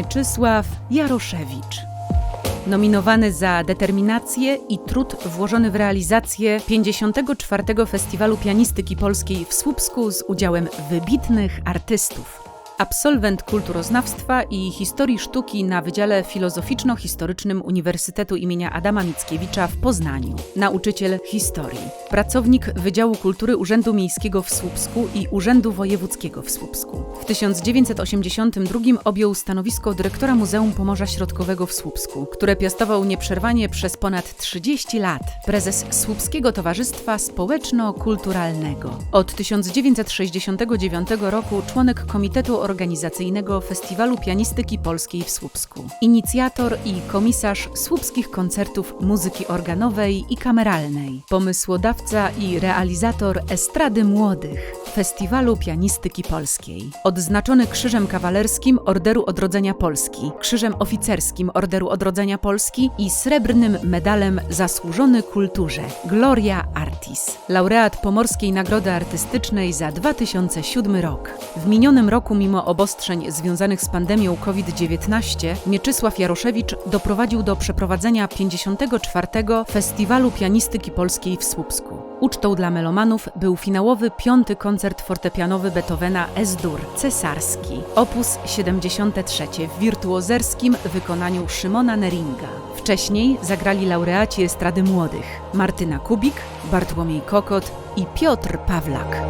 Mieczysław Jaroszewicz. Nominowany za determinację i trud włożony w realizację 54. Festiwalu Pianistyki Polskiej w Słupsku z udziałem wybitnych artystów. Absolwent kulturoznawstwa i historii sztuki na Wydziale Filozoficzno-Historycznym Uniwersytetu imienia Adama Mickiewicza w Poznaniu. Nauczyciel historii. Pracownik Wydziału Kultury Urzędu Miejskiego w Słupsku i Urzędu Wojewódzkiego w Słupsku. W 1982 objął stanowisko dyrektora Muzeum Pomorza Środkowego w Słupsku, które piastował nieprzerwanie przez ponad 30 lat. Prezes Słupskiego Towarzystwa Społeczno-Kulturalnego. Od 1969 roku członek Komitetu Organizacyjnego Festiwalu Pianistyki Polskiej w Słupsku. Inicjator i komisarz słupskich koncertów muzyki organowej i kameralnej. Pomysłodawca i realizator Estrady Młodych Festiwalu Pianistyki Polskiej. Odznaczony Krzyżem Kawalerskim Orderu Odrodzenia Polski, Krzyżem Oficerskim Orderu Odrodzenia Polski i Srebrnym Medalem Zasłużony Kulturze Gloria Artis. Laureat Pomorskiej Nagrody Artystycznej za 2007 rok. W minionym roku, obostrzeń związanych z pandemią COVID-19, Mieczysław Jaroszewicz doprowadził do przeprowadzenia 54. Festiwalu Pianistyki Polskiej w Słupsku. Ucztą dla melomanów był finałowy piąty koncert fortepianowy Beethovena S-dur, cesarski, opus 73 w wirtuozerskim wykonaniu Szymona Neringa. Wcześniej zagrali laureaci Estrady Młodych Martyna Kubik, Bartłomiej Kokot i Piotr Pawlak.